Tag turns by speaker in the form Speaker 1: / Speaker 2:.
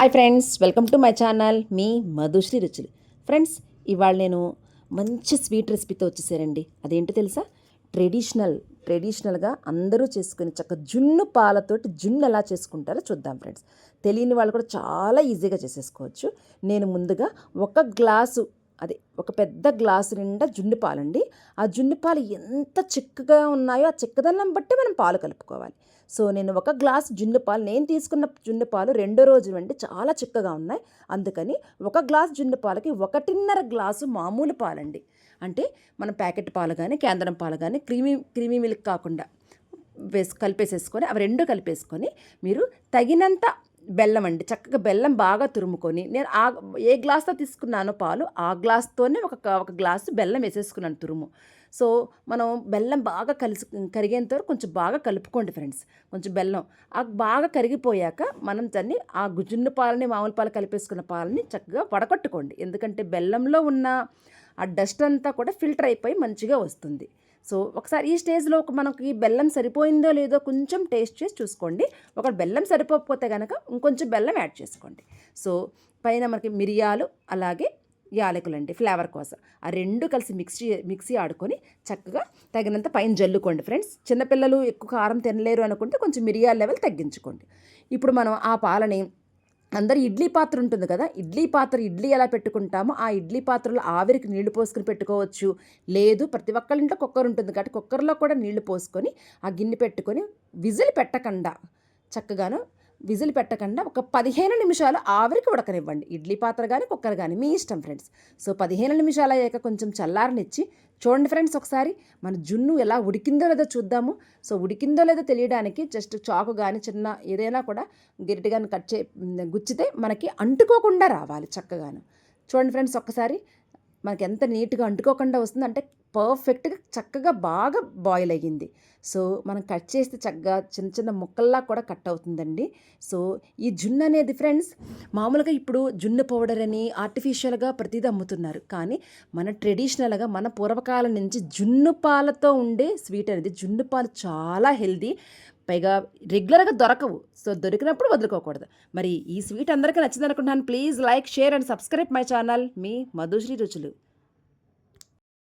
Speaker 1: Hi friends welcome to my channel మీ మధుశ్రీ రుచులు. Friends ఇవాళ నేను మంచి స్వీట్ రెసిపీతో వచ్చేసారండి అదేంటో తెలుసా? ట్రెడిషనల్ ట్రెడిషనల్గా అందరూ చేసుకునే చక్క జున్ను పాలతోటి జున్ను ఎలా చేసుకుంటారో చూద్దాం ఫ్రెండ్స్ తెలియని వాళ్ళు కూడా చాలా ఈజీగా చేసేసుకోవచ్చు. నేను ముందుగా ఒక గ్లాసు అదే ఒక పెద్ద గ్లాసు నిండా జున్ను పాలండి. ఆ జున్ను పాలు ఎంత చిక్కగా ఉన్నాయో ఆ చిక్కదనం బట్టి మనం పాలు కలుపుకోవాలి. సో నేను ఒక గ్లాస్ జున్ను పాలు నేను తీసుకున్న జున్ను పాలు రెండో రోజు వండి చాలా చిక్కగా ఉన్నాయి. అందుకని ఒక గ్లాస్ జున్ను పాలకి ఒకటిన్నర గ్లాసు మామూలు పాలండి. అంటే మన ప్యాకెట్ పాలు కానీ కేంద్రం పాలు కానీ క్రీమీ క్రీమీ మిల్క్ కాకుండా వేసి కలిపేసేసుకొని అవి రెండు కలిపేసుకొని మీరు తగినంత బెల్లం అండి. చక్కగా బెల్లం బాగా తురుముకొని నేను ఆ ఏ గ్లాస్తో తీసుకున్నానో పాలు ఆ గ్లాస్తోనే ఒక ఒక గ్లాసు బెల్లం వేసేసుకున్నాను తురుము. సో మనం బెల్లం బాగా కలిసి కరిగేంత వరకు కొంచెం బాగా కలుపుకోండి ఫ్రెండ్స్. కొంచెం బెల్లం. ఆ బాగా కరిగిపోయాక మనం దాన్ని ఆ గుజున్న పాలని మామూలు పాలు కలిపేసుకున్న పాలని చక్కగా వడకట్టుకోండి ఎందుకంటే బెల్లంలో ఉన్న ఆ డస్ట్ అంతా కూడా ఫిల్టర్ అయిపోయి మంచిగా వస్తుంది. సో ఒకసారి ఈ స్టేజ్లో ఒక మనకి బెల్లం సరిపోయిందో లేదో కొంచెం టేస్ట్ చేసి చూసుకోండి. ఒక బెల్లం సరిపోకపోతే కనుక ఇంకొంచెం బెల్లం యాడ్ చేసుకోండి. సో పైన మనకి మిరియాలు అలాగే యాలకులండి ఫ్లేవర్ కోసం. ఆ రెండు కలిసి మిక్సీ మిక్సీ ఆడుకొని చక్కగా తగినంత పైన జల్లుకోండి ఫ్రెండ్స్. చిన్నపిల్లలు ఎక్కువ కారం తినలేరు అనుకుంటే కొంచెం మిరియాల లెవెల్ తగ్గించుకోండి. ఇప్పుడు మనం ఆ పాలని అందరు ఇడ్లీ పాత్ర ఉంటుంది కదా ఇడ్లీ పాత్ర ఇడ్లీ ఎలా పెట్టుకుంటామో ఆ ఇడ్లీ పాత్రలో ఆవిరికి నీళ్ళు పోసుకుని పెట్టుకోవచ్చు. లేదు ప్రతి ఒక్కరి ఇంట్లో కుక్కర్ ఉంటుంది కాబట్టి కుక్కర్లో కూడా నీళ్ళు పోసుకొని ఆ గిన్నె పెట్టుకొని విజిల్ పెట్టకుండా చక్కగాను విజిల్ పెట్టకుండా ఒక పదిహేను నిమిషాలు ఆవిరికి ఉడకనివ్వండి. ఇడ్లీ పాత్ర కానీ కుక్కర్ కానీ మీ ఇష్టం ఫ్రెండ్స్. సో పదిహేను నిమిషాలు అయ్యాక కొంచెం చల్లారనిచ్చి చూడండి ఫ్రెండ్స్ ఒకసారి మన జున్ను ఎలా ఉడికిందో లేదో చూద్దాము. సో ఉడికిందో లేదో తెలియడానికి జస్ట్ చాకు కానీ చిన్న ఏదైనా కూడా గిరిటి కానీ కట్ చే గుచ్చితే మనకి అంటుకోకుండా రావాలి చక్కగాను. చూడండి ఫ్రెండ్స్ ఒక్కసారి మనకి ఎంత నీట్గా అంటుకోకుండా వస్తుంది అంటే పర్ఫెక్ట్గా చక్కగా బాగా బాయిల్ అయ్యింది. సో మనం కట్ చేస్తే చక్కగా చిన్న చిన్న ముక్కల్లా కూడా కట్ అవుతుందండి. సో ఈ జున్ను అనేది ఫ్రెండ్స్ మామూలుగా ఇప్పుడు జున్ను పౌడర్ అని ఆర్టిఫిషియల్గా ప్రతిదీ అమ్ముతున్నారు. కానీ మన ట్రెడిషనల్గా మన పూర్వకాలం నుంచి జున్ను పాలతో ఉండే స్వీట్ అనేది జున్ను పాలు చాలా హెల్దీ పైగా రెగ్యులర్గా దొరకవు. సో దొరికినప్పుడు వదులుకోకూడదు. మరి ఈ స్వీట్ అందరికీ నచ్చింది అనుకుంటున్నాను please like share and subscribe my channel. మీ మధుశ్రీ రుచులు.